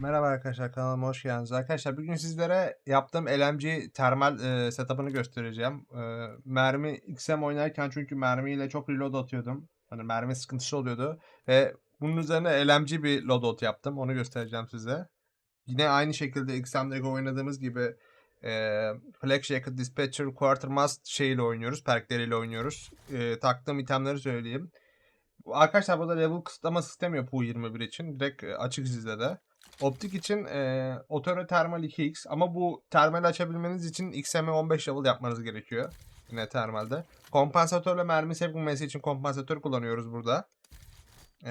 Merhaba arkadaşlar kanalıma hoş geldiniz. Arkadaşlar bugün sizlere yaptığım LMG termal e, setup'ını göstereceğim. E, mermi XM oynarken çünkü mermiyle çok reload atıyordum. Hani mermi sıkıntısı oluyordu. Ve bunun üzerine LMG bir loadout yaptım. Onu göstereceğim size. Yine aynı şekilde XM'de oynadığımız gibi e, Flag Jacket, Dispatcher, Quartermaster şeyiyle oynuyoruz. Perkleriyle oynuyoruz. E, taktığım itemleri söyleyeyim. Arkadaşlar burada level kısıtlama sistemi yok bu 21 için. Direkt açık sizde de. Optik için e, Otero Thermal 2X ama bu termal açabilmeniz için XM 15 level yapmanız gerekiyor. Yine termalde. Kompansatörle mermi sevmesi için kompansatör kullanıyoruz burada. E,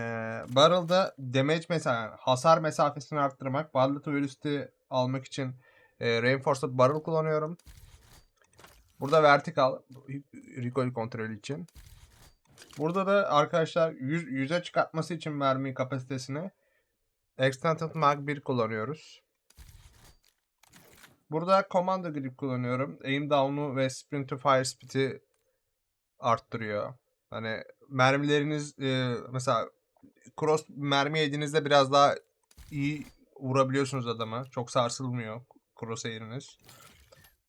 barrel'da damage mesela hasar mesafesini arttırmak, bullet velocity almak için e, reinforced barrel kullanıyorum. Burada vertikal recoil kontrolü için. Burada da arkadaşlar 100 100'e çıkartması için mermi kapasitesini Extended Mag 1 kullanıyoruz. Burada Commando Grip kullanıyorum. Aim Down'u ve Sprint to Fire Speed'i arttırıyor. Hani mermileriniz e, mesela cross mermi yediğinizde biraz daha iyi vurabiliyorsunuz adama. Çok sarsılmıyor crosshair'iniz.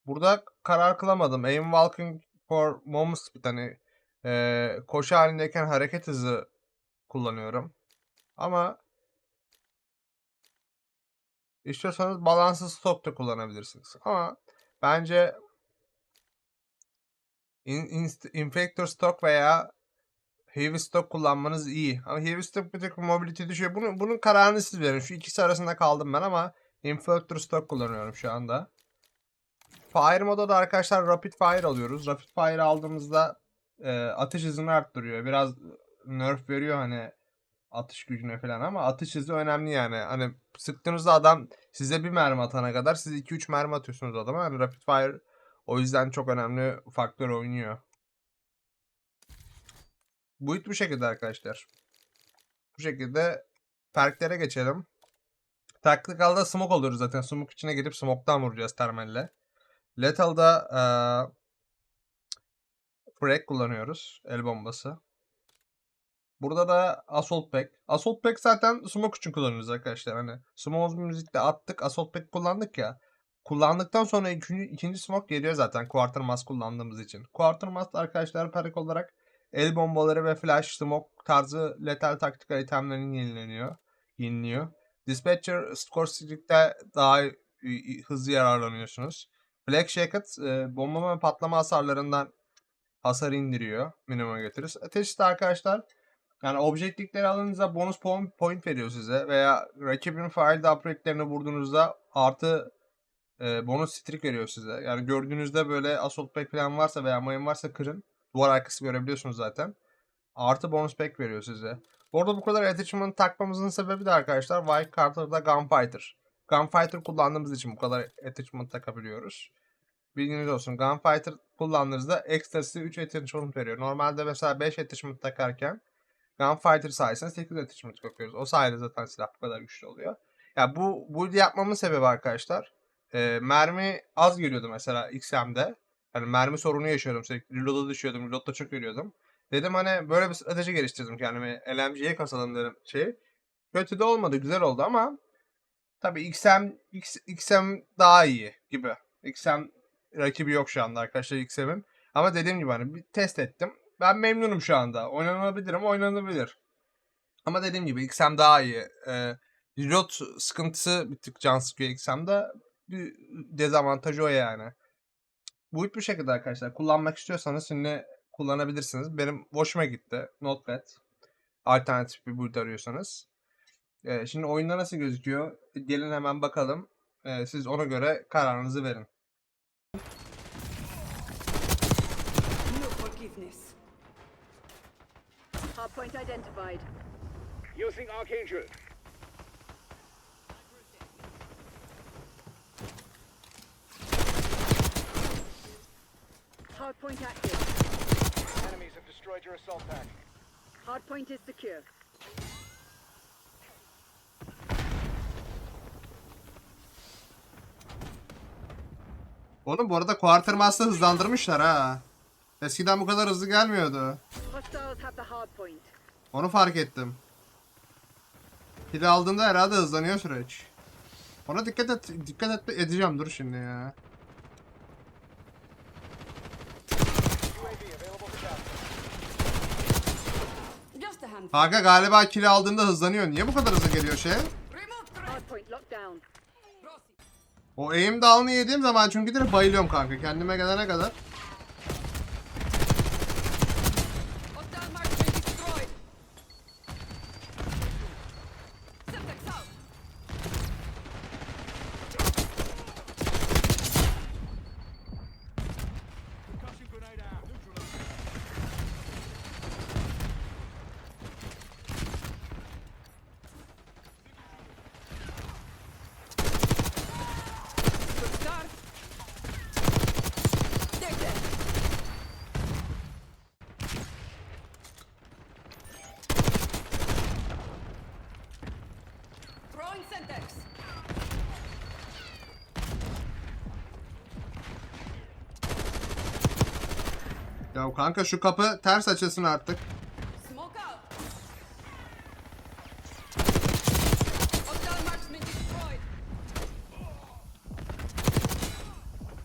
Burada karar kılamadım. Aim Walking for Moment Speed hani e, koşu halindeyken hareket hızı kullanıyorum. Ama İstiyorsanız balansız stok da kullanabilirsiniz. Ama bence in, inst- infector stock veya heavy stock kullanmanız iyi. Ama heavy stock bir tık mobility düşüyor. Bunun, bunun kararını siz verin. Şu ikisi arasında kaldım ben ama infector stock kullanıyorum şu anda. Fire moda da arkadaşlar rapid fire alıyoruz. Rapid fire aldığımızda e, atış hızını arttırıyor. Biraz nerf veriyor hani atış gücüne falan ama atış hızı önemli yani. Hani sıktığınızda adam size bir mermi atana kadar siz 2-3 mermi atıyorsunuz adama. Yani rapid fire o yüzden çok önemli faktör oynuyor. Build bu şekilde arkadaşlar. Bu şekilde perklere geçelim. Tactical'da smoke oluyoruz zaten. Smoke içine girip smoke'tan vuracağız termalle. Lethal'da eee frag kullanıyoruz. El bombası. Burada da Assault Pack. Assault Pack zaten smoke için kullanıyoruz arkadaşlar. Hani smoke müzikte attık, Assault Pack kullandık ya. Kullandıktan sonra ikinci, ikinci smoke geliyor zaten Quartermass kullandığımız için. Quartermass arkadaşlar parik olarak el bombaları ve flash smoke tarzı letal taktikal itemlerin yenileniyor. Yeniliyor. Dispatcher Score Streak'te daha hızlı yararlanıyorsunuz. Black Jacket e, bomba ve patlama hasarlarından hasar indiriyor. Minimuma getirir. Ateşte arkadaşlar yani objektifleri alınca bonus point, point veriyor size veya rakibin failde upgrade'lerini vurduğunuzda artı e, bonus streak veriyor size. Yani gördüğünüzde böyle assault pack falan varsa veya mayın varsa kırın. Duvar arkası görebiliyorsunuz zaten. Artı bonus pack veriyor size. Bu arada bu kadar attachment takmamızın sebebi de arkadaşlar White Carter'da Gunfighter. Gunfighter kullandığımız için bu kadar attachment takabiliyoruz. Bilginiz olsun. Gunfighter kullandığınızda ekstrası 3 attachment veriyor. Normalde mesela 5 attachment takarken Gunfighter sayesinde 8 attachment bakıyoruz. O sayede zaten silah bu kadar güçlü oluyor. Ya bu build yapmamın sebebi arkadaşlar. e, mermi az geliyordu mesela XM'de. Hani mermi sorunu yaşıyordum sürekli. Reload'a düşüyordum. Reload'da çok ölüyordum. Dedim hani böyle bir strateji geliştirdim kendime. LMG'ye kasalım dedim şey. Kötü de olmadı. Güzel oldu ama tabii XM, X, XM daha iyi gibi. XM rakibi yok şu anda arkadaşlar XM'in. Ama dediğim gibi hani bir test ettim. Ben memnunum şu anda. Oynanabilir ama oynanabilir. Ama dediğim gibi XM daha iyi. Ee, reload sıkıntısı bir tık can sıkıyor XM'de. Bir dezavantajı o yani. Bu bu şekilde arkadaşlar. Kullanmak istiyorsanız şimdi kullanabilirsiniz. Benim hoşuma gitti. Notepad. Alternatif bir build arıyorsanız. Ee, şimdi oyunda nasıl gözüküyor? Gelin hemen bakalım. Ee, siz ona göre kararınızı verin. Hardpoint identified. Using Archangel. Hardpoint active. Enemies have destroyed your assault pack. Hardpoint is secure. Oğlum bu arada Quartermass'ı hızlandırmışlar ha. Eskiden bu kadar hızlı gelmiyordu. Onu fark ettim. Pil aldığında herhalde hızlanıyor süreç. Ona dikkat et, dikkat et edeceğim dur şimdi ya. Kanka galiba kill aldığında hızlanıyor. Niye bu kadar hızlı geliyor şey? O aim down'u yediğim zaman çünkü direkt bayılıyorum kanka. Kendime gelene kadar. Hostile marksman destroyed. Semtex out. Concussion grenade out. Neutralized. Good start. They're dead. Throwing Semtex. Ya kanka şu kapı ters açılsın artık. Smoke out. Hostile marksman destroyed.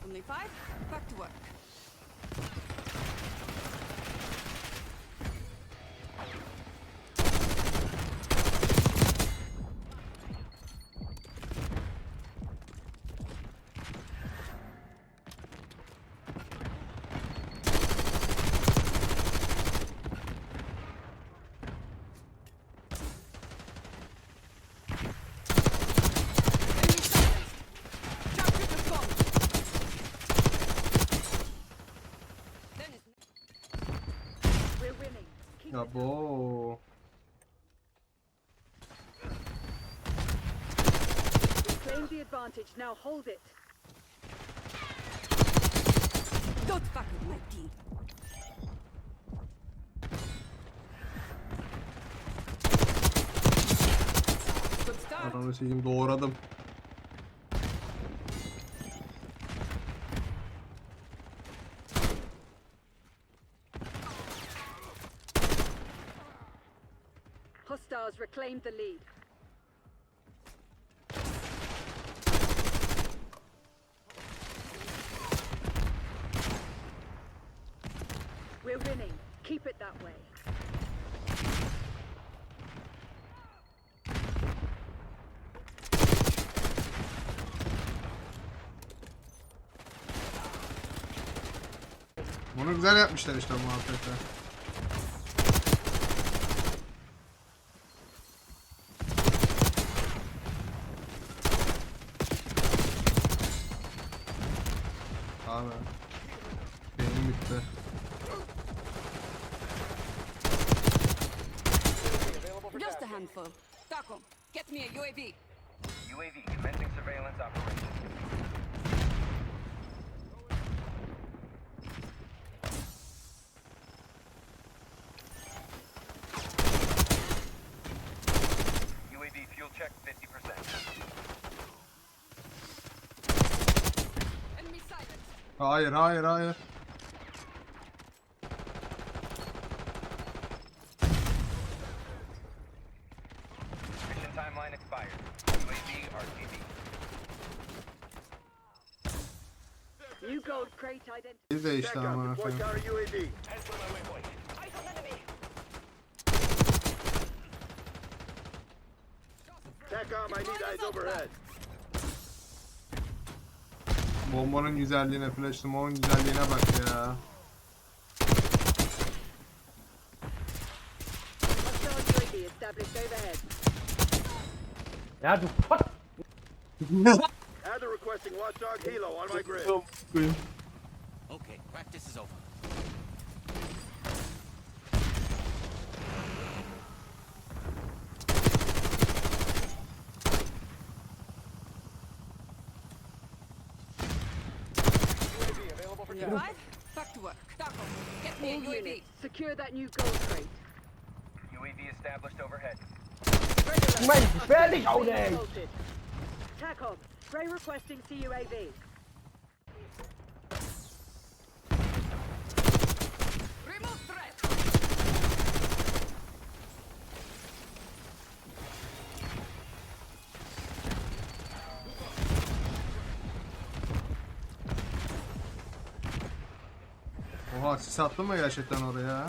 Only five. Back to work. Enemy silenced. Sharpshooter's gone. Dennis. We're winning. We claimed the advantage. Now hold it. Don't fuck with my team. Good start. Ananı sikeyim doğradım. Reclaimed the lead. We're winning. Keep it that way. Bunu güzel yapmışlar işte muhabbete. Handful. Taco, get me a UAV. UAV commencing surveillance operation. UAV fuel check 50%. Enemy silenced. Hayır hayır hayır. Need eyes overhead. Bombanın güzelliğine, flash smoke'un güzelliğine bak ya. Hostile UAV established overhead. Ja, du fuck! Add the requesting watchdog helo on my grid. Okay, practice is over. Five, back to work. Stop. get me All a UAV. Units, secure that new gold crate. UAV established overhead. Regular. Man, barely holding! TACOM, Ray requesting CUAV. Oha sis attın mı gerçekten oraya?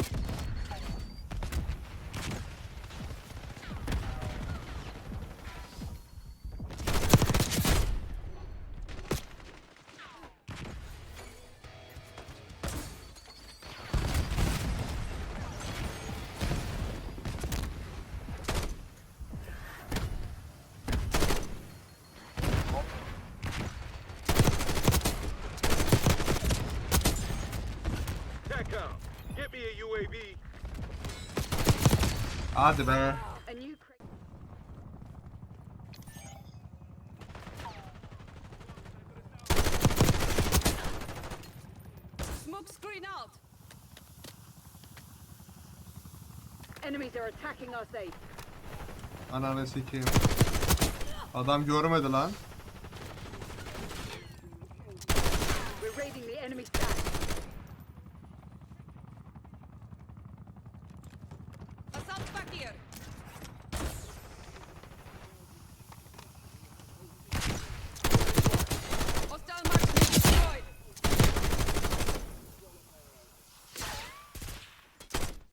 Hadi be. Smoke screen out. Enemies are attacking our safe. Ananı sikeyim. Adam görmedi lan.